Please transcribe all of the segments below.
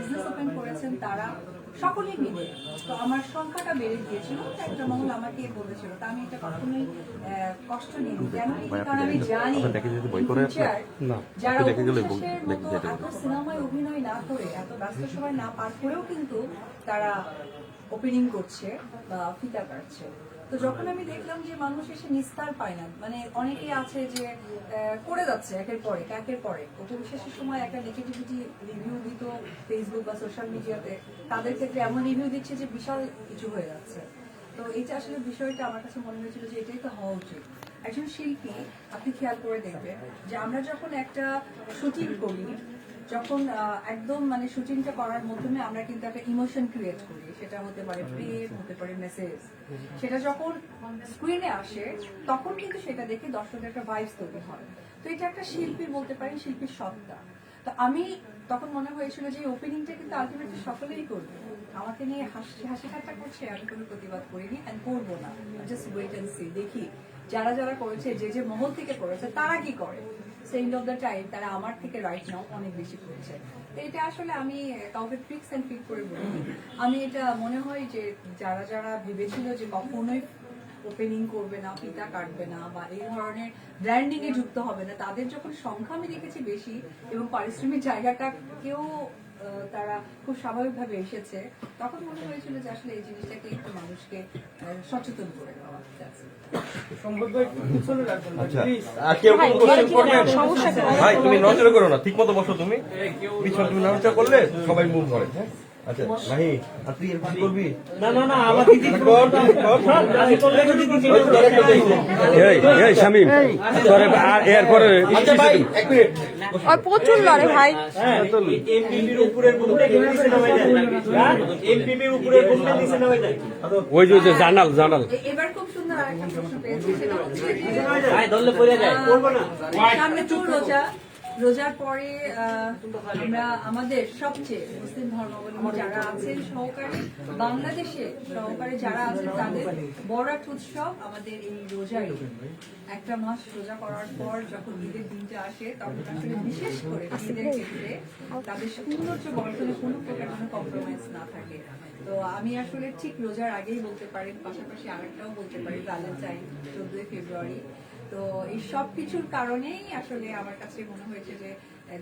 Business open করেছেন তারা সকলেই মিলে। তো আমার সংখ্যাটা বেড়ে গিয়েছিল একটা মহল আমাকে বলেছিল। তা আমি এটা কখনোই কষ্ট নিইনি কেন কারণ আমি জানি। আপনার দেখে যদি বই করে future না, যারা এত সিনেমায় অভিনয় না করে এত ব্যস্ত সময় না পার করেও কিন্তু তারা ওপেনিং করছে বা ফিতা কাটছে। তো যখন আমি দেখলাম যে মানুষ এসে নিস্তার পায় না মানে অনেকেই আছে যে করে যাচ্ছে একের পরে একের পরে উপবিশেষের সময় একটা নেগেটিভিটি রিভিউ দিত ফেসবুক বা সোশ্যাল মিডিয়াতে তাদের ক্ষেত্রে এমন রিভিউ দিচ্ছে যে বিশাল কিছু হয়ে যাচ্ছে। তো এইটা আসলে বিষয়টা আমার কাছে মনে হয়েছিল যে এটাই তো হওয়া উচিত। একজন শিল্পী, আপনি খেয়াল করে দেখবেন যে আমরা যখন একটা শুটিং করি যখন একদম মানে শুটিংটা করার মাধ্যমে আমরা কিন্তু একটা ইমোশন ক্রিয়েট করি। সেটা হতে পারে প্রেম হতে পারে মেসেজ সেটা যখন স্ক্রিনে আসে তখন কিন্তু সেটা দেখে দর্শকের একটা ভাইবস তৈরি হয়। তো এটা একটা শিল্পী বলতে পারেন শিল্পীর সত্তা। তো আমি তখন মনে হয়েছিল যে ওপেনিংটা কিন্তু আলটিমেটলি সকলেই করবে। আমাকে নিয়ে হাসি হাসি ঠাট্টা করছে আমি কোনো প্রতিবাদ করিনি অ্যান্ড করব না। জাস্ট ওয়েট অ্যান্ড সি দেখি। যারা যারা করেছে যে যে মহল থেকে করেছে তারা কি করে? সেন্ড অফ দ্য টাইম তারা আমার থেকে রাইট নাও অনেক বেশি করছে। তো এটা আসলে আমি কাউকে ফিক্স অ্যান্ড ফিট করে বলি আমি এটা মনে হয় যে যারা যারা ভেবেছিল যে কখনোই ওপেনিং করবে না পিতা কাটবে না বা এই ধরনের ব্র্যান্ডিং এ যুক্ত হবে না তাদের যখন সংখ্যা আমি দেখেছি বেশি এবং পারিশ্রমিক জায়গাটাকেও তারা খুব স্বাভাবিকভাবে এসেছে তখন মনে হয়েছিল যে আসলে এই জিনিসটাকে একটু মানুষকে আহ, সচেতন করে দেওয়া আচ্ছা ভাই তুমি নজরে করো না ঠিক মতো বসো তুমি। পিছনে তুমি নজর করলে সবাই মুভ করে হ্যাঁ? আচ্ছা ভাই আর তুই এরকম করবি? না না না আমার দিদি কর, কর। আমি করলে তো দিদি ওই তোর একটা দেখব। এই এই শামিম তোরে আর এরপরে আচ্ছা ভাই এক মিনিট। আর প্রচুর লড়ে ভাই। এমপিপির উপরের নামাই এমপিপির উপরের নামাই দেয় ওই যে জানাল জানাল। এবার খুব সুন্দর আরেকটা প্রশ্ন পেয়েছি সেটা হচ্ছে যে ভাই ধরলে পড়ে যায়। করব না সামনে তো রোজা। রোজার পরে আমরা আমাদের সবচেয়ে মুসলিম ধর্মাবলম্বী যারা আছেন সহকারে, বাংলাদেশে সহকারে যারা আছেন, তাদের বড়াট উৎসব আমাদের এই রোজাই। একটা মাস রোজা করার পর যখন ঈদের দিনটা আসে, তখন আসলে বিশেষ করে ঈদের ক্ষেত্রে তাদের সৌন্দর্য বর্ধনে কোনো প্রকার কোনো কম্প্রোমাইজ না থাকে। তো আমি আসলে ঠিক রোজার আগেই বলতে পারি পাশাপাশি আরেকটাও বলতে পারি ভ্যালেন্টাইন চোদ্দই ফেব্রুয়ারি। তো এই সব কিছুর কারণেই আসলে আমার কাছে মনে হয়েছে যে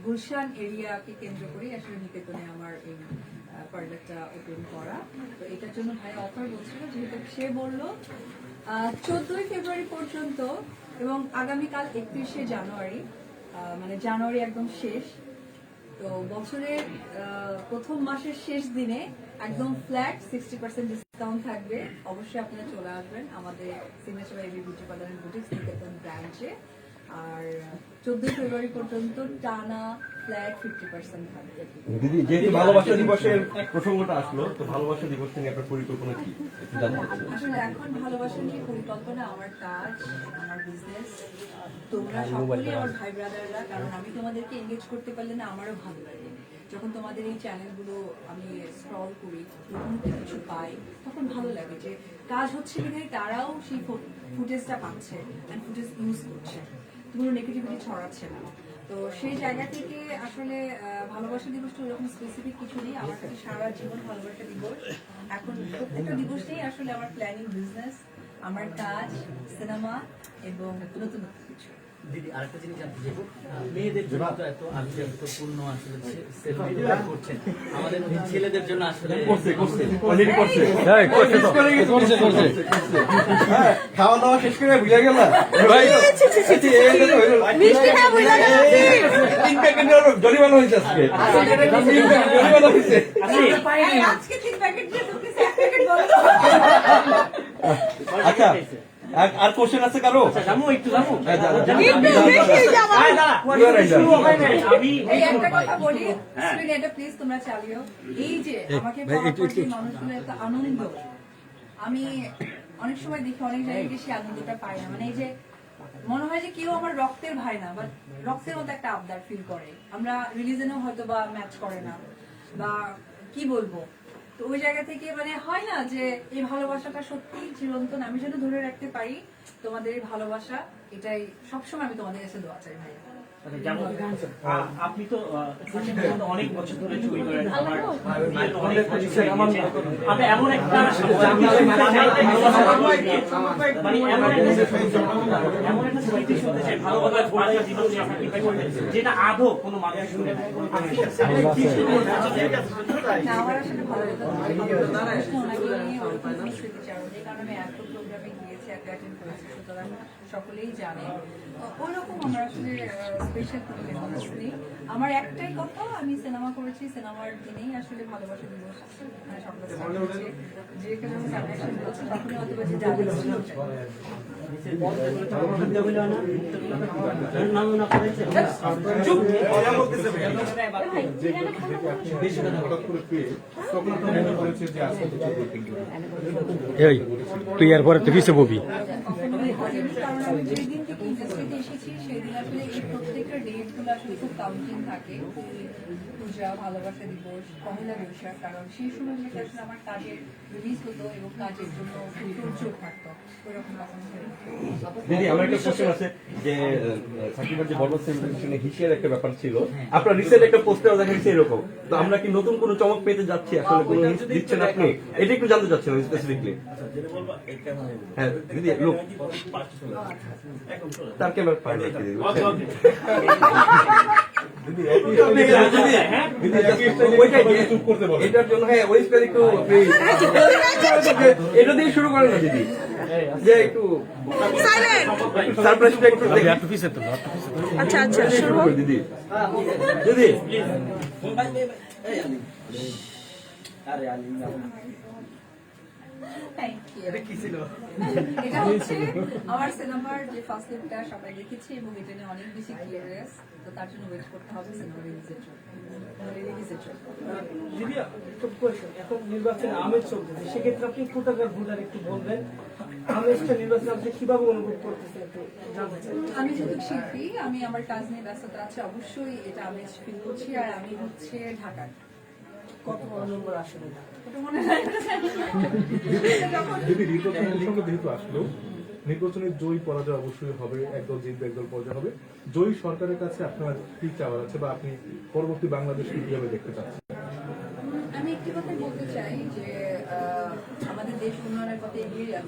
গুলশান এরিয়াকে কেন্দ্র করেই আসলে নিকেতনে আমার এই পার্লারটা ওপেন করা। তো এটার জন্য ভাই অফার বলছিল, যেহেতু সে বলল চোদ্দই ফেব্রুয়ারি পর্যন্ত এবং আগামীকাল একত্রিশে জানুয়ারি মানে জানুয়ারি একদম শেষ। তো বছরের প্রথম মাসের শেষ দিনে একদম ফ্ল্যাট সিক্সটি পার্সেন্ট ডিসকাউন্ট থাকবে। অবশ্যই আপনারা চলে আসবেন আমাদের signature AB beauty parlour boutiques Niketan ব্রাঞ্চে আর চোদ্দই ফেব্রুয়ারি পর্যন্ত টানা ফ্ল্যাট ফিফটি পার্সেন্ট থাকবে। দিদি যেহেতু ভালোবাসা দিবসের প্রসঙ্গটা আসলো তো ভালোবাসা দিবস নিয়ে আপনার পরিকল্পনা কি? একটু জানতে চাচ্ছি। আসলে এখন ভালোবাসা নিয়ে পরিকল্পনা আমার কাজ আমার বিজনেস তোমরা সকলেই আমার ভাই ব্রাদাররা কারণ আমি তোমাদেরকে এঙ্গেজ করতে পারলে না আমারও ভালো লাগে। যখন তোমাদের এই চ্যানেলগুলো আমি স্ক্রল করি, নতুন কিছু পাই, তখন ভালো লাগে যে কাজ হচ্ছে কিনা তারাও সেই ফুটেজটা পাচ্ছে অ্যান্ড ফুটেজ ইউজ করছে। কোনো নেগেটিভিটি ছড়াচ্ছে না। তো সেই জায়গা থেকে আসলে ভালোবাসা দিবসটা ওরকম স্পেসিফিক কিছু নেই। আমার কাছে সারা জীবন ভালোবাসা দিবস। এখন প্রত্যেকটা দিবসেই আসলে আমার প্ল্যানিং বিজনেস আমার কাজ সিনেমা এবং নতুন নতুন কিছু। দিদি আরেকটা জিনিস জানতে চাইব মেয়েদের জন্য তো এত আভিজাত্যপূর্ণ আসলে করছেন আমাদের ছেলেদের জন্য আসলে করছে করছে অলরেডি করছে এই করছে করছে করছে হ্যাঁ, খাওয়া দাওয়া শেষ করে ভুলে গেল ভাই মিষ্টি হ্যাঁ বুঝলা তিন প্যাকেট জরিমানা হয়েছে আজকে জরিমানা হয়েছে আজকে তিন প্যাকেট দিয়ে ঢুকেছে, এক প্যাকেট বন্ধ আচ্ছা আর- আর কোশ্চেন আছে কারও? জামু একটু জামু। হ্যাঁ, বেশি হয়। আমি একটা কথা বলি স্ক্রিনে এটা প্লিজ তোমরা চালিও। এই যে আমাকে পাওয়ার পর যে মানুষগুলো এত আনন্দ। আমি অনেক সময় দেখি অনেক জায়গায় গিয়ে সেই আনন্দটা পাই না। মানে এই যে মনে হয় যে কেউ আমার রক্তের ভাই না বাট রক্তের মতো একটা আবদার ফিল করে। আমরা রিলিজনেও হয়তো বা ম্যাচ করে না। বা কি বলব? তো ওই জায়গা থেকে মানে হয় না যে এই ভালোবাসাটা সত্যি চিরন্তন? আমি যেন ধরে রাখতে পারি তোমাদের এই ভালোবাসা এটাই সবসময় আমি তোমাদের কাছে দোয়া চাই ভাই আচ্ছা, যেমন আপনি তো অনেক বছর ধরে করেন আমার এমন একটা মানে এমন এমন একটা শুনতে চাই জীবন যেটা আদৌ কোনো মানুষ শুনে আমার আসলে ভালো কারণ এত প্রোগ্রামে গিয়েছি, এত করেছি, সুতরাং সকলেই জানে। ও- ওরকম আমার আসলে স্পেশাল কোনো মেমোরিজ নেই। আমার একটাই কথা আমি সিনেমা করেছি সিনেমার দিনেই আসলে ভালোবাসা দিবস মানে। যেখানে আমি হয়তো মনে তো তুই এরপরে তুই কিসে ববি কারণ যেদিন থেকে ইন্ডাস্ট্রিতে এসেছি সেদিন আসলে এই প্রত্যেকটা ডেটগুলো আসলে খুব কাউন্টিং থাকে পূজা ভালোবাসা দিবস পহেলা বৈশাখ কারণ সেই সময়গুলোতে আসলে আমার কাজের রিলিজ হতো এবং কাজের জন্য খুব থাকতো ওইরকম দিদি আমার একটা কোশ্চেন আছে যে সাকিবের যে বর্ণ সেলিব্রেশনে হিসের একটা ব্যাপার ছিল। আপনার রিসেন্ট একটা পোস্টার দেখা গেছে এরকম। তো আমরা কি নতুন কোনো চমক পেতে যাচ্ছি? আসলে কোনো দিচ্ছেন আপনি? এটা একটু জানতে চাচ্ছিলাম স্পেসিফিকলি হ্যাঁ দিদি লোক তার দিদি? দিদি দিদি এটার জন্য হ্যাঁ ওই স্পেল একটু এটা দিয়ে শুরু করেন না দিদি। যে একটু সারপ্রাইজটা। আচ্ছা আচ্ছা শুরু করে দিদি দিদি এটা হচ্ছে আমার সিনেমার যে ফার্স্ট লুকটা সবাই দেখেছি এবং এটা নিয়ে অনেক বেশি কিউরিয়াস তো তার জন্য ওয়েট করতে হবে সিনেমা রিলিজের জন্য। রিলিজের জন্য। দিদি একটা question, এখন নির্বাচনে আমেজ চলতেছে সেক্ষেত্রে আপনি কোথাকার ভোটার একটু বলবেন? আমেজটা নির্বাচনে আপনি কীভাবে অনুভব করতেছেন একটু জানতে চাই। আমি যেহেতু শিল্পী আমি আমার কাজ নিয়ে ব্যস্ততা আছে অবশ্যই এটা আমি ফিল করছি আর আমি হচ্ছে ঢাকার। কত নম্বর আসলে ওটা না। এটা যখন- দিদি নির্বাচনের প্রসঙ্গে যেহেতু আসলো নির্বাচনের জয়ী পরাজয় অবশ্যই হবে একদল জিতবে একদল পরাজয় হবে। জয়ী সরকারের কাছে আপনার কি চাওয়া আছে বা আপনি পরবর্তী বাংলাদেশকে কীভাবে দেখতে চাচ্ছেন? আমি একটি কথা বলতে চাই যে আমাদের দেশ উন্নয়নের পথে এগিয়ে যাচ্ছে।